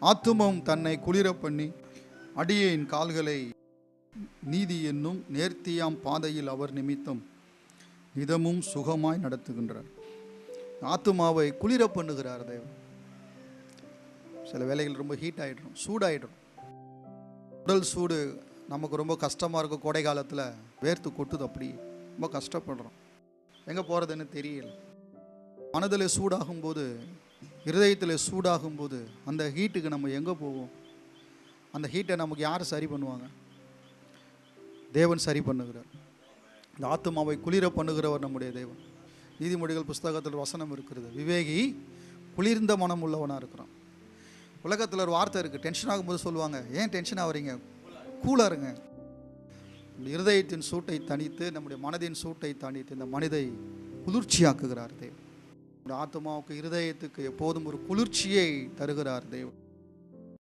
ஆத்துமம் தன்னை குளிர பண்ணி அடியேன் கால்களை நீதி என்னும் நேர்த்தியாம் பாதையில் அவர் நிமித்தம் இதமும் சுகமாய் நடத்துகின்றார். ஆத்துமாவை குளிர பண்ணுகிறார் தேவன். சில வேலைகள் ரொம்ப ஹீட் ஆகிடும் சூடாயிடும். உடல் சூடு நமக்கு ரொம்ப கஷ்டமாக இருக்கும் கோடை காலத்தில் வேர்த்து கொட்டுது அப்படி. ரொம்ப கஷ்டப்படுறோம். எங்கே போகிறதுன்னு தெரியல. மனதில் சூடாகும்போது இருதயத்தில் சூடாகும் போது அந்த ஹீட்டுக்கு நம்ம எங்கே போவோம்? அந்த ஹீட்டை நமக்கு யார் சரி பண்ணுவாங்க? தேவன் சரி பண்ணுகிறார். இந்த ஆத்மாவை குளிர பண்ணுகிறவர் நம்முடைய தேவன். நீதிமொழிகள் புஸ்தகத்தில் வசனம் இருக்கிறது. விவேகி குளிர்ந்த மனம் உள்ளவனாக இருக்கிறான். உலகத்தில் ஒரு வார்த்தை இருக்குது டென்ஷன் ஆகும்போது சொல்லுவாங்க ஏன் டென்ஷன் ஆகுறீங்க? கூலாக இருங்க. இருதயத்தின் சூட்டை தணித்து நம்முடைய மனதின் சூட்டை தணித்து இந்த மனிதை குளிர்ச்சியாக்குகிறார் தேவன். ஆத்மாவுக்கு இருதயத்துக்கு எப்போதும் ஒரு குளிர்ச்சியை தருகிறார் தேவன்.